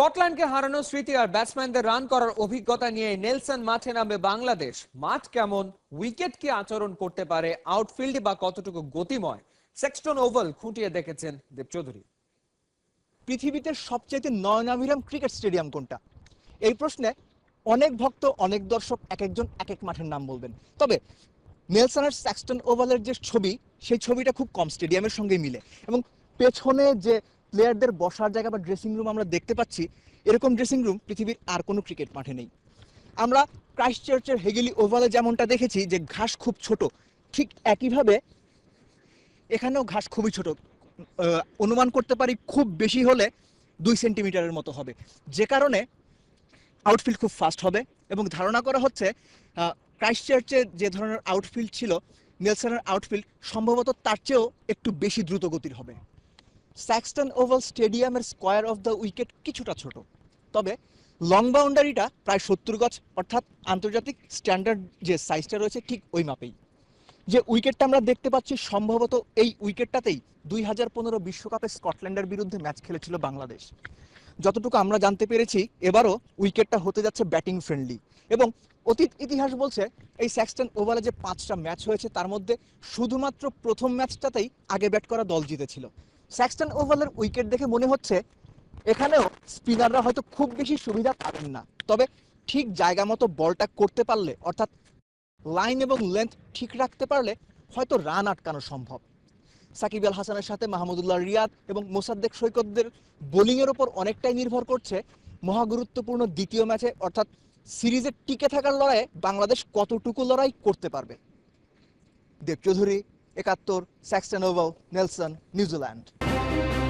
স্কটল্যান্ডকে হারানো স্মৃতি আর ব্যাটসম্যানদের রান করার অভিজ্ঞতা নিয়ে নেলসন মাঠে নামবে বাংলাদেশ। মাঠ কেমন, উইকেট কি আচরণ করতে পারে, আউটফিল্ডে বা কতটুকু গতিময়? সেক্সটন ওভাল খুঁটিয়ে দেখেছেন দেব চৌধুরী। পৃথিবীতে সবচাইতে নয়নাভিরাম ক্রিকেট স্টেডিয়াম কোনটা? এই প্রশ্নে অনেক ভক্ত, অনেক দর্শক এক একজন এক এক মাঠের নাম বলবেন। তবে নেলসনের স্যাক্সটন ওভালের যে ছবি, সেই ছবিটা খুব কম স্টেডিয়ামের সঙ্গে মিলে। এবং পেছনে যে প্লেয়ারদের বসার জায়গা বা ড্রেসিং রুম আমরা দেখতে পাচ্ছি, এরকম ড্রেসিং রুম পৃথিবীর আর কোনো ক্রিকেট মাঠে নেই। আমরা ক্রাইস্ট চার্চের হেগেলি ওভালে যেমনটা দেখেছি যে ঘাস খুব ছোট, ঠিক একইভাবে এখানেও ঘাস খুবই ছোট। অনুমান করতে পারি খুব বেশি হলে দুই সেন্টিমিটারের মতো হবে। যে কারণে আউটফিল্ড খুব ফাস্ট হবে এবং ধারণা করা হচ্ছে ক্রাইস্ট চার্চে যে ধরনের আউটফিল্ড ছিল নেলসনের আউটফিল্ড সম্ভবত তার চেয়েও একটু বেশি দ্রুত গতির হবে। স্যাক্সটন ওভাল স্টেডিয়ামের স্কোয়ার অফ দ্য উইকেট কিছুটা ছোট। তবে লং বাউন্ডারিটা প্রায় সত্তর গজ, অর্থাৎ আন্তর্জাতিক স্ট্যান্ডার্ড যে সাইজটা রয়েছে ঠিক ওই মাপেই। যে উইকেটটা আমরা দেখতে পাচ্ছি সম্ভবত এই উইকেটটাতেই দুই হাজার পনেরো বিশ্বকাপে স্কটল্যান্ডের বিরুদ্ধে ম্যাচ খেলেছিল বাংলাদেশ। যতটুকু আমরা জানতে পেরেছি, এবারও উইকেটটা হতে যাচ্ছে ব্যাটিং ফ্রেন্ডলি এবং অতীত ইতিহাস বলছে, এই স্যাক্সটন ওভালে যে পাঁচটা ম্যাচ হয়েছে, তার মধ্যে শুধুমাত্র প্রথম ম্যাচটাতেই আগে ব্যাট করা দল জিতেছিল। স্যাক্সটন ওভালের উইকেট দেখে মনে হচ্ছে এখানেও স্পিনাররা হয়তো খুব বেশি সুবিধা পাবেন না। তবে ঠিক জায়গা মতো বলটা করতে পারলে, অর্থাৎ লাইন এবং লেন্থ ঠিক রাখতে পারলে হয়তো রান আটকানো সম্ভব। সাকিব আল হাসানের সাথে মাহমুদুল্লাহ রিয়াদ এবং মোসাদ্দেক সৈকতদের বোলিংয়ের ওপর অনেকটাই নির্ভর করছে মহাগুরুত্বপূর্ণ দ্বিতীয় ম্যাচে, অর্থাৎ সিরিজে টিকে থাকার লড়াইয়ে বাংলাদেশ কতটুকু লড়াই করতে পারবে? দেব চৌধুরী, একাত্তর Saxton Oval Nelson New Zealand thank you